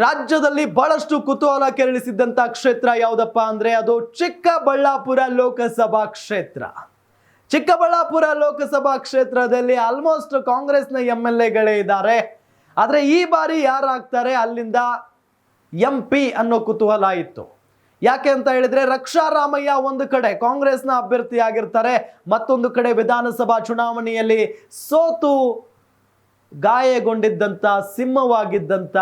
ರಾಜ್ಯದಲ್ಲಿ ಬಹಳಷ್ಟು ಕುತೂಹಲ ಕೆರಳಿಸಿದ್ದಂಥ ಕ್ಷೇತ್ರ ಯಾವುದಪ್ಪ ಅಂದ್ರೆ ಅದು ಚಿಕ್ಕಬಳ್ಳಾಪುರ ಲೋಕಸಭಾ ಕ್ಷೇತ್ರ. ಚಿಕ್ಕಬಳ್ಳಾಪುರ ಲೋಕಸಭಾ ಕ್ಷೇತ್ರದಲ್ಲಿ ಆಲ್ಮೋಸ್ಟ್ ಕಾಂಗ್ರೆಸ್ನ ಎಂ ಎಲ್ ಎಗಳೇ ಇದ್ದಾರೆ. ಆದರೆ ಈ ಬಾರಿ ಯಾರಾಗ್ತಾರೆ? ಅಲ್ಲಿಂದ ಎಂ ಪಿ ಅನ್ನೋ ಕುತೂಹಲ ಇತ್ತು. ಯಾಕೆ ಅಂತ ಹೇಳಿದ್ರೆ ರಕ್ಷಾರಾಮಯ್ಯ ಒಂದು ಕಡೆ ಕಾಂಗ್ರೆಸ್ನ ಅಭ್ಯರ್ಥಿಯಾಗಿರ್ತಾರೆ, ಮತ್ತೊಂದು ಕಡೆ ವಿಧಾನಸಭಾ ಚುನಾವಣೆಯಲ್ಲಿ ಸೋತು ಗಾಯಗೊಂಡಿದ್ದಂಥ ಸಿಂಹವಾಗಿದ್ದಂಥ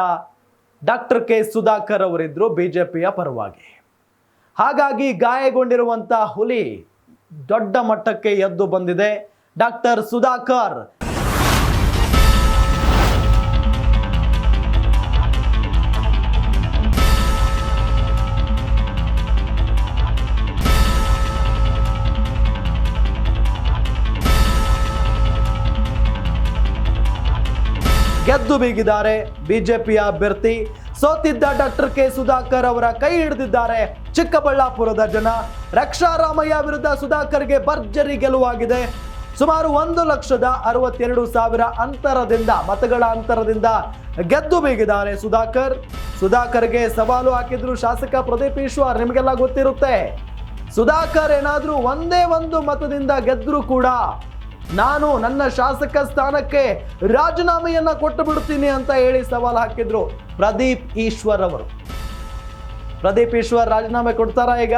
ಡಾಕ್ಟರ್ ಕೆ ಸುಧಾಕರ್ ಅವರಿದ್ರು ಬಿಜೆಪಿಯ ಪರವಾಗಿ. ಹಾಗಾಗಿ ಗಾಯಗೊಂಡಿರುವಂಥ ಹುಲಿ ದೊಡ್ಡ ಮಟ್ಟಕ್ಕೆ ಎದ್ದು ಬಂದಿದೆ. ಡಾಕ್ಟರ್ ಸುಧಾಕರ್ ಗೆದ್ದು ಬೀಗಿದ್ದಾರೆ. ಬಿಜೆಪಿಯ ಅಭ್ಯರ್ಥಿ ಸೋತಿದ್ದ ಡಾಕ್ಟರ್ ಕೆ ಸುಧಾಕರ್ ಅವರ ಕೈ ಹಿಡಿದಿದ್ದಾರೆ. ಚಿಕ್ಕಬಳ್ಳಾಪುರದ ಜನ ರಕ್ಷಾ ರಾಮಯ್ಯ ವಿರುದ್ಧ ಸುಧಾಕರ್ಗೆ ಭರ್ಜರಿ ಗೆಲುವಾಗಿದೆ. ಸುಮಾರು ಒಂದು ಲಕ್ಷದ ಅರವತ್ತೆರಡು ಸಾವಿರ ಅಂತರದಿಂದ, ಮತಗಳ ಅಂತರದಿಂದ ಗೆದ್ದು ಬೀಗಿದ್ದಾರೆ ಸುಧಾಕರ್. ಸುಧಾಕರ್ಗೆ ಸವಾಲು ಹಾಕಿದ್ರು ಶಾಸಕ ಪ್ರದೀಪ್ ಈಶ್ವರ್, ನಿಮಗೆಲ್ಲ ಗೊತ್ತಿರುತ್ತೆ. ಸುಧಾಕರ್ ಏನಾದರೂ ಒಂದೇ ಒಂದು ಮತದಿಂದ ಗೆದ್ದರೂ ಕೂಡ ನಾನು ನನ್ನ ಶಾಸಕ ಸ್ಥಾನಕ್ಕೆ ರಾಜೀನಾಮೆಯನ್ನ ಕೊಟ್ಟು ಬಿಡ್ತೀನಿ ಅಂತ ಹೇಳಿ ಸವಾಲು ಹಾಕಿದ್ರು ಪ್ರದೀಪ್ ಈಶ್ವರ್ ಅವರು. ಪ್ರದೀಪ್ ಈಶ್ವರ್ ರಾಜೀನಾಮೆ ಕೊಡ್ತಾರಾ ಈಗ?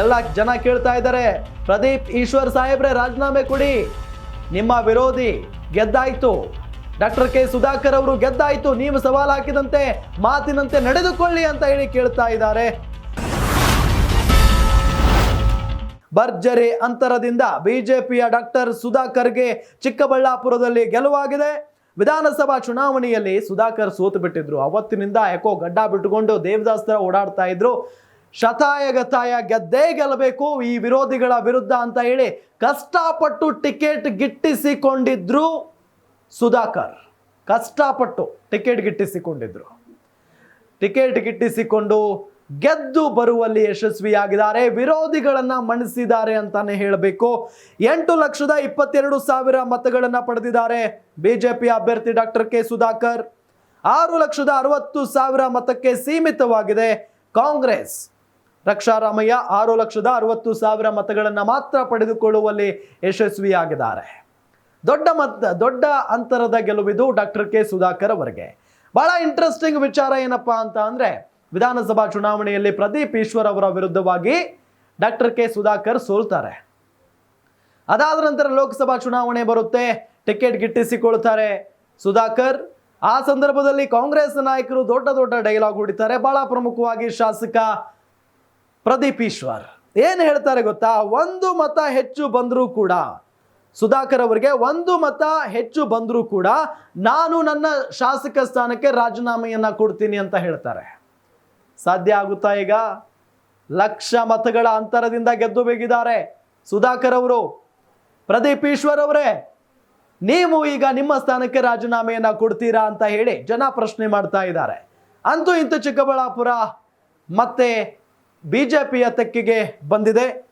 ಎಲ್ಲ ಜನ ಕೇಳ್ತಾ ಇದ್ದಾರೆ, ಪ್ರದೀಪ್ ಈಶ್ವರ್ ಸಾಹೇಬ್ರೆ ರಾಜೀನಾಮೆ ಕೊಡಿ. ನಿಮ್ಮ ವಿರೋಧಿ ಗೆದ್ದಾಯ್ತು. ಡಾಕ್ಟರ್ ಕೆ ಸುಧಾಕರ್ ಅವರು ಗೆದ್ದಾಯ್ತು. ನೀವು ಸವಾಲು ಹಾಕಿದಂತೆ ಮಾತಿನಂತೆ ನಡೆದುಕೊಳ್ಳಿ ಅಂತ ಹೇಳಿ ಕೇಳ್ತಾ ಇದ್ದಾರೆ. ಭರ್ಜರಿ ಅಂತರದಿಂದ ಬಿಜೆಪಿಯ ಡಾಕ್ಟರ್ ಸುಧಾಕರ್ಗೆ ಚಿಕ್ಕಬಳ್ಳಾಪುರದಲ್ಲಿ ಗೆಲುವಾಗಿದೆ. ವಿಧಾನಸಭಾ ಚುನಾವಣೆಯಲ್ಲಿ ಸುಧಾಕರ್ ಸೋತು ಬಿಟ್ಟಿದ್ರು. ಅವತ್ತಿನಿಂದ ಯಾಕೋ ಗಡ್ಡ ಬಿಟ್ಟುಕೊಂಡು ದೇವದಾಸ್ತರ ಓಡಾಡ್ತಾ ಇದ್ರು. ಶತಾಯ ಗತಾಯ ಗೆದ್ದೇ ಗೆಲ್ಲಬೇಕು, ಈ ವಿರೋಧಿಗಳ ವಿರುದ್ಧ ಅಂತ ಹೇಳಿ ಕಷ್ಟಪಟ್ಟು ಟಿಕೆಟ್ ಗಿಟ್ಟಿಸಿಕೊಂಡಿದ್ರು ಸುಧಾಕರ್. ಕಷ್ಟಪಟ್ಟು ಟಿಕೆಟ್ ಗಿಟ್ಟಿಸಿಕೊಂಡಿದ್ರು. ಟಿಕೆಟ್ ಗಿಟ್ಟಿಸಿಕೊಂಡು ಗೆದ್ದು ಬರುವಲ್ಲಿ ಯಶಸ್ವಿಯಾಗಿದ್ದಾರೆ, ವಿರೋಧಿಗಳನ್ನ ಮಣಿಸಿದ್ದಾರೆ ಅಂತಾನೆ ಹೇಳಬೇಕು. ಎಂಟು ಲಕ್ಷದ ಇಪ್ಪತ್ತೆರಡು ಸಾವಿರ ಮತಗಳನ್ನ ಪಡೆದಿದ್ದಾರೆ ಬಿಜೆಪಿ ಅಭ್ಯರ್ಥಿ ಡಾಕ್ಟರ್ ಕೆ ಸುಧಾಕರ್. ಆರು ಲಕ್ಷದ ಅರವತ್ತು ಸಾವಿರ ಮತಕ್ಕೆ ಸೀಮಿತವಾಗಿದೆ ಕಾಂಗ್ರೆಸ್. ರಕ್ಷಾರಾಮಯ್ಯ ಆರು ಲಕ್ಷದ ಅರವತ್ತು ಸಾವಿರ ಮತಗಳನ್ನು ಮಾತ್ರ ಪಡೆದುಕೊಳ್ಳುವಲ್ಲಿ ಯಶಸ್ವಿಯಾಗಿದ್ದಾರೆ. ದೊಡ್ಡ ಮತ, ದೊಡ್ಡ ಅಂತರದ ಗೆಲುವಿದು ಡಾಕ್ಟರ್ ಕೆ ಸುಧಾಕರ್ ಅವರಿಗೆ. ಬಹಳ ಇಂಟ್ರೆಸ್ಟಿಂಗ್ ವಿಚಾರ ಏನಪ್ಪಾ ಅಂತ ಅಂದ್ರೆ ವಿಧಾನಸಭಾ ಚುನಾವಣೆಯಲ್ಲಿ ಪ್ರದೀಪ್ ಈಶ್ವರ್ ಅವರ ವಿರುದ್ಧವಾಗಿ ಡಾಕ್ಟರ್ ಕೆ ಸುಧಾಕರ್ ಸೋಲ್ತಾರೆ. ಅದಾದ ನಂತರ ಲೋಕಸಭಾ ಚುನಾವಣೆ ಬರುತ್ತೆ. ಟಿಕೆಟ್ ಗಿಟ್ಟಿಸಿಕೊಳ್ತಾರೆ ಸುಧಾಕರ್. ಆ ಸಂದರ್ಭದಲ್ಲಿ ಕಾಂಗ್ರೆಸ್ ನಾಯಕರು ದೊಡ್ಡ ದೊಡ್ಡ ಡೈಲಾಗ್ ಹೊಡಿತಾರೆ. ಬಹಳ ಪ್ರಮುಖವಾಗಿ ಶಾಸಕ ಪ್ರದೀಪ್ ಈಶ್ವರ್. ಏನು ಹೇಳ್ತಾರೆ ಗೊತ್ತಾ? ಒಂದು ಮತ ಹೆಚ್ಚು ಬಂದರೂ ಕೂಡ ಸುಧಾಕರ್ ಅವರಿಗೆ ಒಂದು ಮತ ಹೆಚ್ಚು ಬಂದರೂ ಕೂಡ ನಾನು ನನ್ನ ಶಾಸಕ ಸ್ಥಾನಕ್ಕೆ ರಾಜೀನಾಮೆಯನ್ನ ಕೊಡ್ತೀನಿ ಅಂತ ಹೇಳ್ತಾರೆ. ಸಾಧ್ಯ ಆಗುತ್ತಾ ಈಗ? ಲಕ್ಷ ಮತಗಳ ಅಂತರದಿಂದ ಗೆದ್ದು ಬೇಗಿದ್ದಾರೆ ಸುಧಾಕರ್ ಅವರು. ಪ್ರದೀಪ್ ಈಶ್ವರ್ ಅವರೇ, ನೀವು ಈಗ ನಿಮ್ಮ ಸ್ಥಾನಕ್ಕೆ ರಾಜೀನಾಮೆಯನ್ನು ಕೊಡ್ತೀರಾ ಅಂತ ಹೇಳಿ ಜನ ಪ್ರಶ್ನೆ ಮಾಡ್ತಾ ಇದ್ದಾರೆ. ಅಂತೂ ಇಂತೂ ಚಿಕ್ಕಬಳ್ಳಾಪುರ ಮತ್ತೆ ಬಿಜೆಪಿಯ ತೆಕ್ಕಿಗೆ ಬಂದಿದೆ.